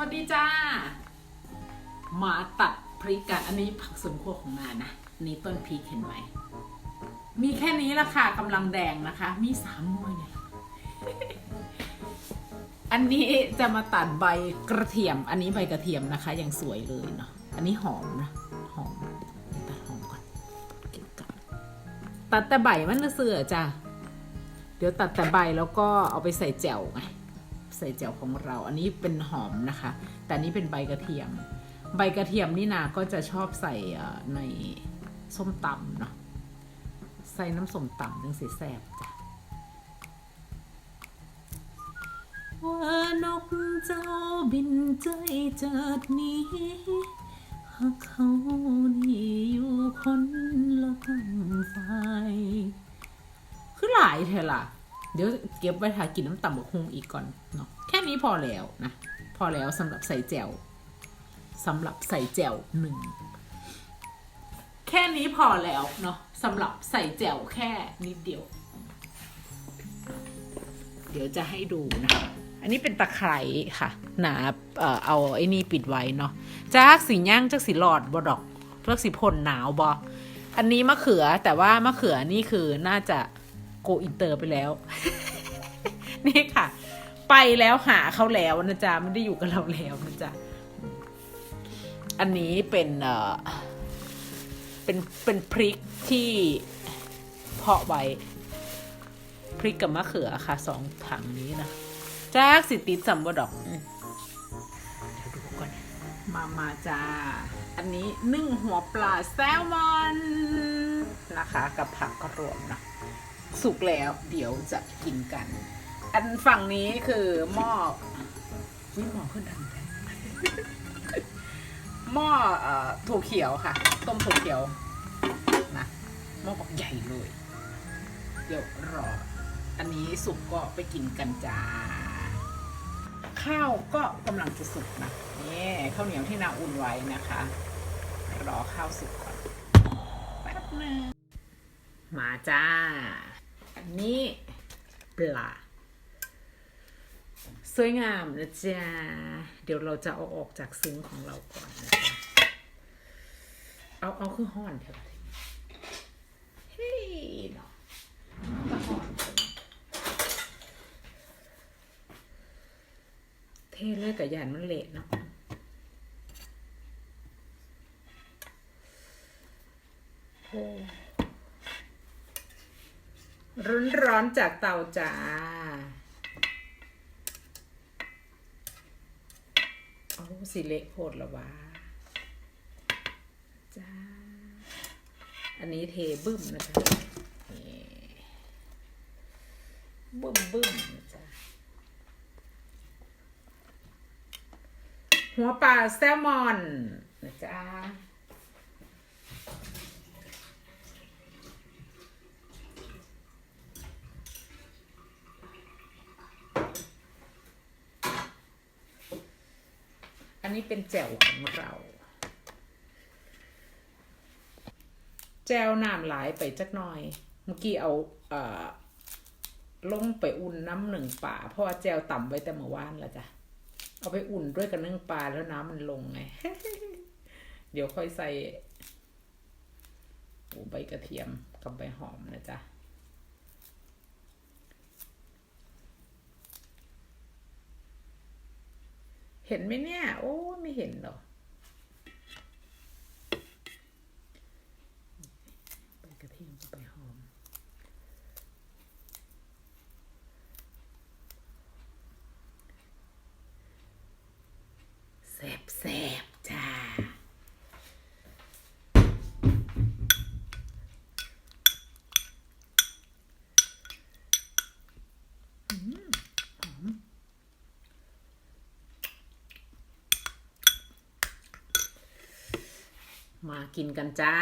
วัสดีจ้า มาตัดพริกกัน อันนี้ผักสวนครัวของนานะนนี่ต้นพริกเห็นไหม มีแค่นี้ละค่ะกำลังแดงนะคะ มีสามหน่วยเนี่ย อันนี้จะมาตัดใบกระเทียม อันนี้ใบกระเทียมนะคะ ยังสวยเลยเนาะ อันนี้หอมนะหอมตัดหอมก่อนเก็บกันตัดแต่ใบมันเสือจ้ะ เดี๋ยวตัดแต่ใบแล้วก็เอาไปใส่แจ่วไง ใส่แจ่วของเรา อันนี้เป็นหอมนะคะ แต่นี้เป็นใบกระเทียม ใบกระเทียมนี่นาก็จะชอบใส่ในส้มตำเนาะใส่น้ำส้มตำจังสีแซ่บจ้ะว่านกเจ้าบินใจเจิดหนี้หากเขานี่อยู่คนละกำไฟคือหลายเทล่ะ เดี๋ยวเก็บไว้ทากินน้ำตำบักฮุงอีกก่อนเนาะแค่นี้พอแล้วนะ พอแล้วสำหรับใส่แจ่วสำหรับใส่แจ่วหนึ่งแค่นี้พอแล้วเนาะสำหรับใส่แจ่วแค่นิดเดียว เดี๋ยวจะให้ดูนะ อันนี้เป็นตะไคร้ค่ะ หนาเออเอาไอ้นี่ปิดไว้เนาะจากสีย่างจากสีหลอดบอดอกเลือกสีพ่นหนาวบออันนี้มะเขือแต่ว่ามะเขือนี่คือน่าจะ โกอินเตอร์ไปแล้ว นี่ค่ะ ไปแล้วหาเขาแล้วนะจ๊ะไม่ได้อยู่กับเราแล้วนะจ๊ะอันนี้เป็นเอ่อเป็นเป็นพริกที่เพาะไว้พริกกับมะเขือค่ะสองถังนี้นะจากสิติสัมบดอกมเดี๋ยวดูก่อนมามาจ้า อันนี้นึ่งหัวปลาแซลมอนนะคะ กับผักกระรวมนะ สุกแล้ว เดี๋ยวจะกินกัน อันฝั่งนี้คือหม้อวิหม้อขึ้นดังแท้หม้อถั่วเขียวค่ะ ต้มถั่วเขียวนะหม้อบอกใหญ่เลย เดี๋ยวรอ อันนี้สุกก็ไปกินกันจ้า ข้าวก็กำลังจะสุกนะนี่ข้าวเหนียวที่นาอุ่นไว้นะคะ รอข้าวสุกก่อนแป๊บนึงมาจ้า นนี้ปลาสวยงามนะจ๊ะ เดี๋ยวเราจะเอาออกจากซึ้งของเราก่อนนะจ๊ะเอาเอาคือห่อนเถอะเฮ้ยเนาะห่อนเถอะเทเลยกับยานมันเละเนาะโอ้ ร้อนๆจากเตาจ้า โอ้สิเละโพดละวะจ้า อันนี้เทบึ้มนะจ๊ะบึ้มบึ้มนะจ๊ะหัวปลาแซลมอนนะจ๊ะ นี้เป็นแจ่วของเราแจวน้ำหลายไปจักหน่อย เมื่อกี้เอาเอ่อลงไปอุ่นน้ำหนึ่งป่า เพราะว่าแจวต่ำไว้แต่เมื่อวานแล้วจ้ะ เอาไปอุ่นด้วยกับนึ่งปลาแล้วน้ำมันลงไง เดี๋ยวค่อยใส่โอ้ใบกระเทียมกับใบหอมนะจ๊ะ เห็นไหมเนี่ย โอ้ไม่เห็นหรอกใบกระเทียมกับใบหอม แซ่บแซ่บจ้า อืมหอม มา กินกันจ้า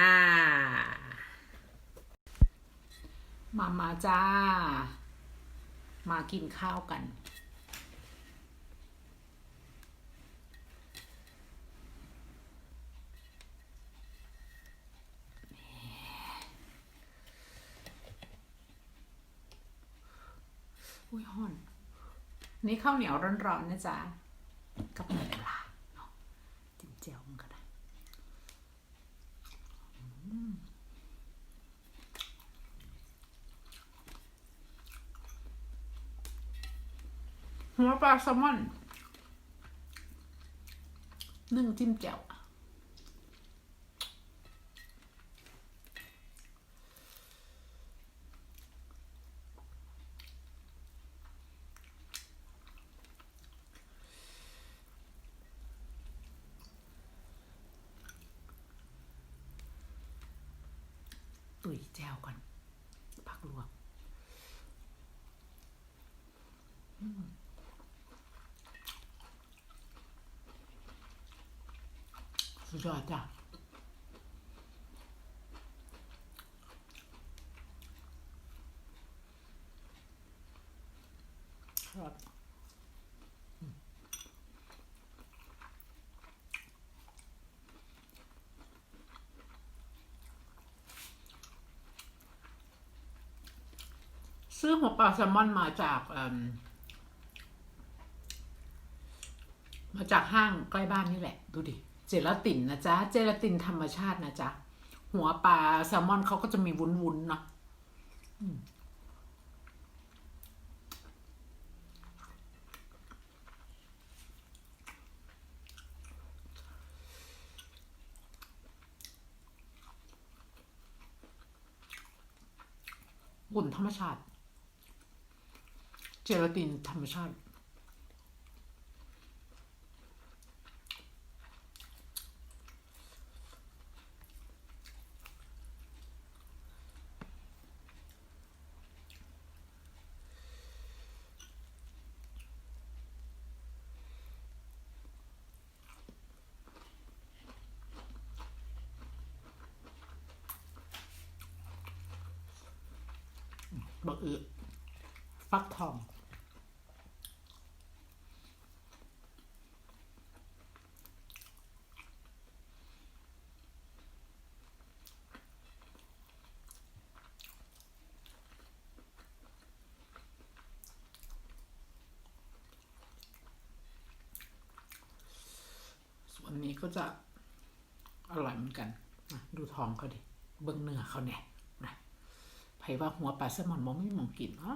มามาจ้า มากินข้าวกัน อุ้ยห่อน นี่ข้าวเหนียวร้อนๆนะจ๊ะกับเนยปลา หัวปลาแซลมอนนึ่งจิ้มแจ่ว ตุ๋ยแจวก่อน ผักลวกสุดยอดจ้ะครับ ซื้อหัวปลาแซลมอนมาจากมมาจากห้างใกล้บ้านนี่แหละ ดูดิ เจลาตินนะจ๊ะ เจลาตินธรรมชาตินะจ๊ะ หัวปลาแซลมอนเขาก็จะมีวุ้นๆเนาะวุ้นธรรมชาติ เจลาตินธรรมชาติบักอือฟักทอง ส่วนนี้ก็จะอร่อยเหมือนกัน ดูทองเขาดิ เบิ้งเนื้อเขาเนี่ยนะไผว่าหัวปลาแซลมอนมองไม่มองกินอ้า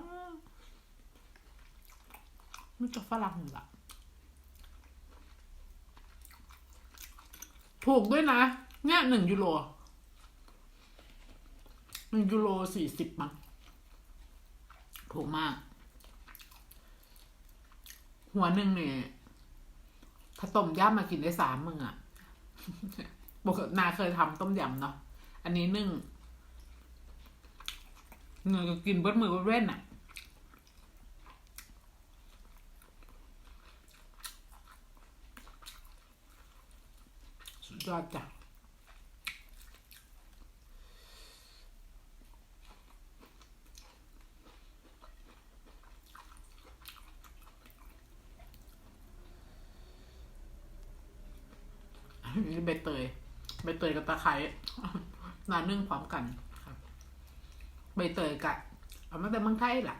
มันจะฝรั่งละถูกด้วยนะ เนี่ยหนึ่งยูโรหนึ่งยูโรสี่สิบมั้งถูกมาก หัวหนึ่งเนี่ย ถ้าต้มยำมากินได้สามมึงอะปกตินาเคยทำต้มยำเนาะ อันนี้นึ่งเงยก็กินเบิดมือเบิดเว้นอะสุดยอดจ้ะ อันนี้ใบเตย ใบเตยกับตะ ไคร้นานึ่งพร้อมกันครับใบเตยกะเอามาแต่เมืองไทยแหละ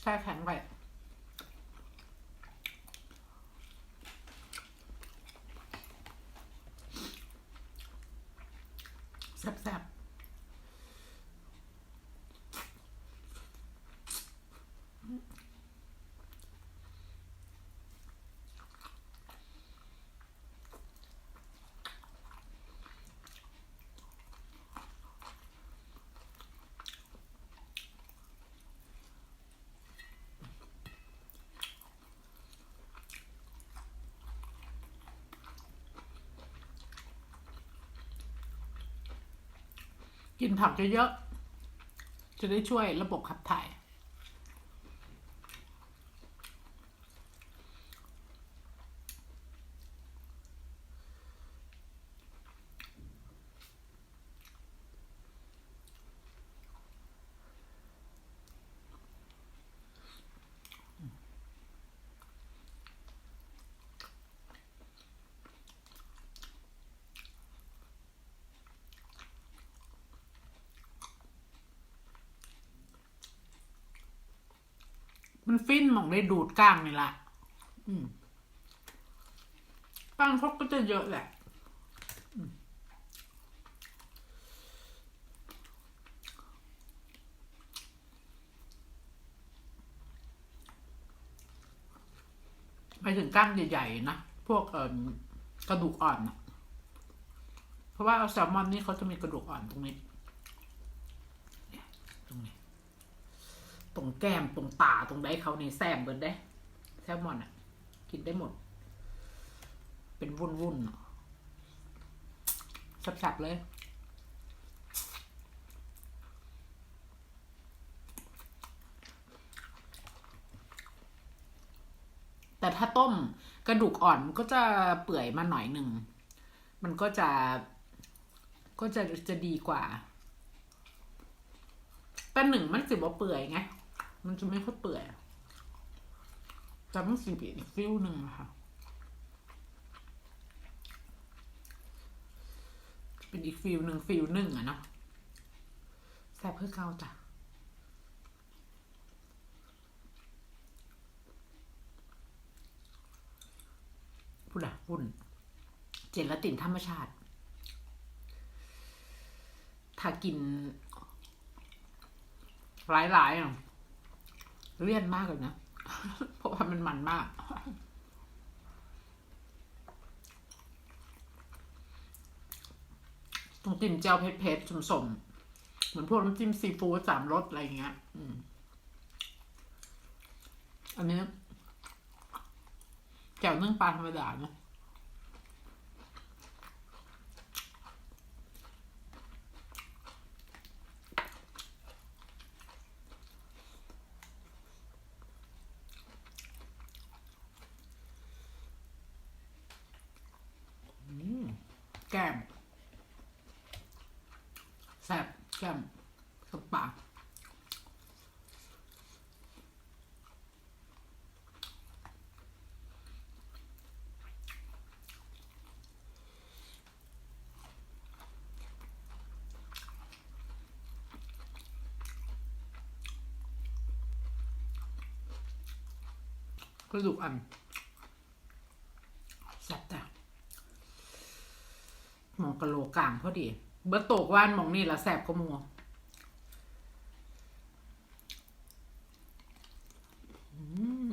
แช่แข็งไว้แซ่บๆ กินผักเยอะๆจะได้ช่วยระบบขับถ่าย ฟินมองได้ดูดก้างนี่แหละข้างพกก็จะเยอะแหละไปถึงกล้างใหญ่ๆนะ พวกกระดูกอ่อนนะเพราะว่าเอาแซลมอนนี่เขาจะมีกระดูกอ่อนตรงนี้ ตรงแก้มตรงตาตรงใดเขานี่แซมเบิดได้ แซลมอนอะ กินได้หมด เป็นวุ่นๆอะสับๆเลยแต่ถ้าต้มกระดูกอ่อนมันก็จะเปื่อยมาหน่อยหนึ่ง มันก็จะ ก็จะจะดีกว่า แต่หนึ่งมันสิบ่เปื่อยไง มันจะไม่ค่อยเปื่อยแต่มันสิเป็นอีกฟิลหนึ่งอะค่ะเป็นอีกฟิลหนึ่งฟิลหนึ่งอะเนาะแซ่บเพื่อเก้าจ้ะพูดอะวุ่น เจลาตินธรรมชาติ ถ้ากินหลายๆอะ เลี่ยนมากเลยนะเพราะว่ามันมันมาก ต้องจิ้มเจียวเผ็ดๆสมๆเหมือนพวกน้ำจิ้มซีฟู้ดสามรสอะไรอย่างเงี้ยอันนี้แจ่วนึ่งปลาธรรมดาเนอะอืม แก้มแซ่บแก้มสบปากกระดูกอันแซ่บจ้ะหมอง กลางพอดี เบิร์ตโตกว่านมองนี่ละแสบก็มัวอืม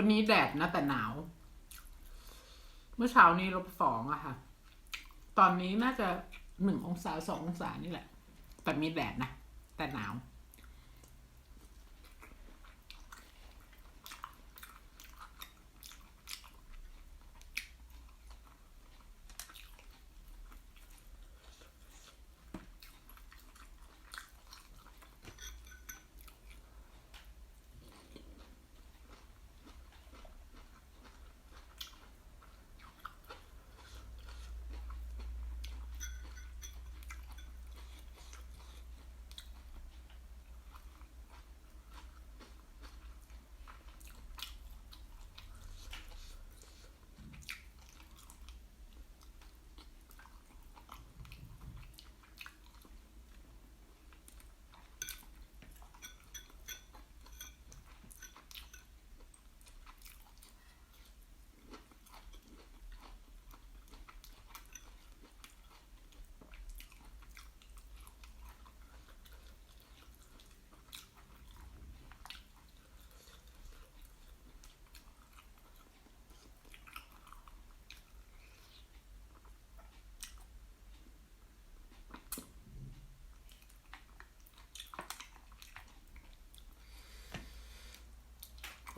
วันนี้แดดนะแต่หนาว เมื่อเช้านี้ลบสองอะค่ะ ตอนนี้น่าจะหนึ่งองศาสององศานี่แหละ แต่มีแดดนะ แต่หนาว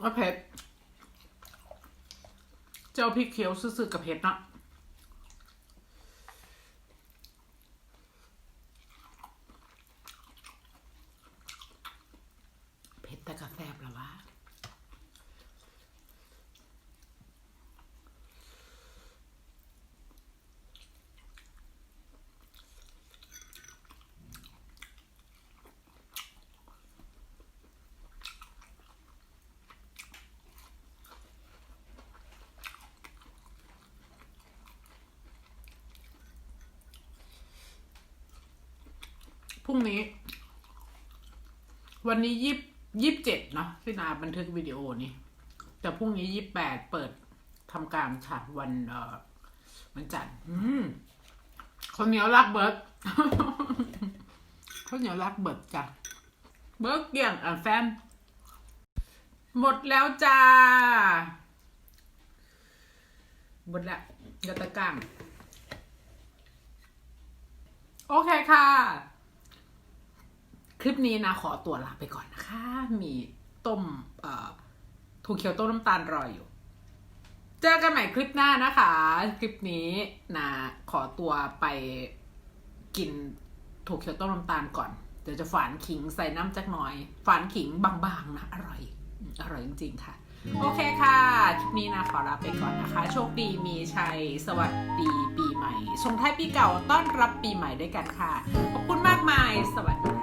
ว่าเผ็ด เจ้าพริกเขียวซื่อๆกับเผ็ดเนาะเผ็ดแต่กาแฟบแล้ววะ พ รุ่งนี้ วันนี้ยี่ยี่สิบเจ็ดเนาะที่นาบันทึกวิดีโอนี้แต่พรุ่งนี้ยี่แปดเปิดทำการค่ะ วันเอ่อวันจันทร์อืมคนเหนียวรักเบิร์ดคนเหนียวรักเบิร์ดจ้ะเบิร์ดเกี่ยงอะแฟน หมดแล้วจ้าหมดแล้วยาตะกร้างโอเคค่ะ คลิปนี้นะขอตัวลาไปก่อนนะคะ มีต้มเอ่อถั่วเขียวต้มน้ำตาลรออยู่ เจอกันใหม่คลิปหน้านะคะ คลิปนี้นะขอตัวไปกินถั่วเขียวต้มน้ำตาลก่อน เดี๋ยวจะฝานขิงใส่น้ำจักหน่อย ฝานขิงบางๆนะ อร่อย อร่อยจริงๆค่ะ โอเคค่ะ คลิปนี้นะขอลาไปก่อนนะคะ โชคดีมีชัย สวัสดีปีใหม่ส่งท้ายปีเก่าต้อนรับปีใหม่ด้วยกันค่ะ ขอบคุณมากมาย สวัสดี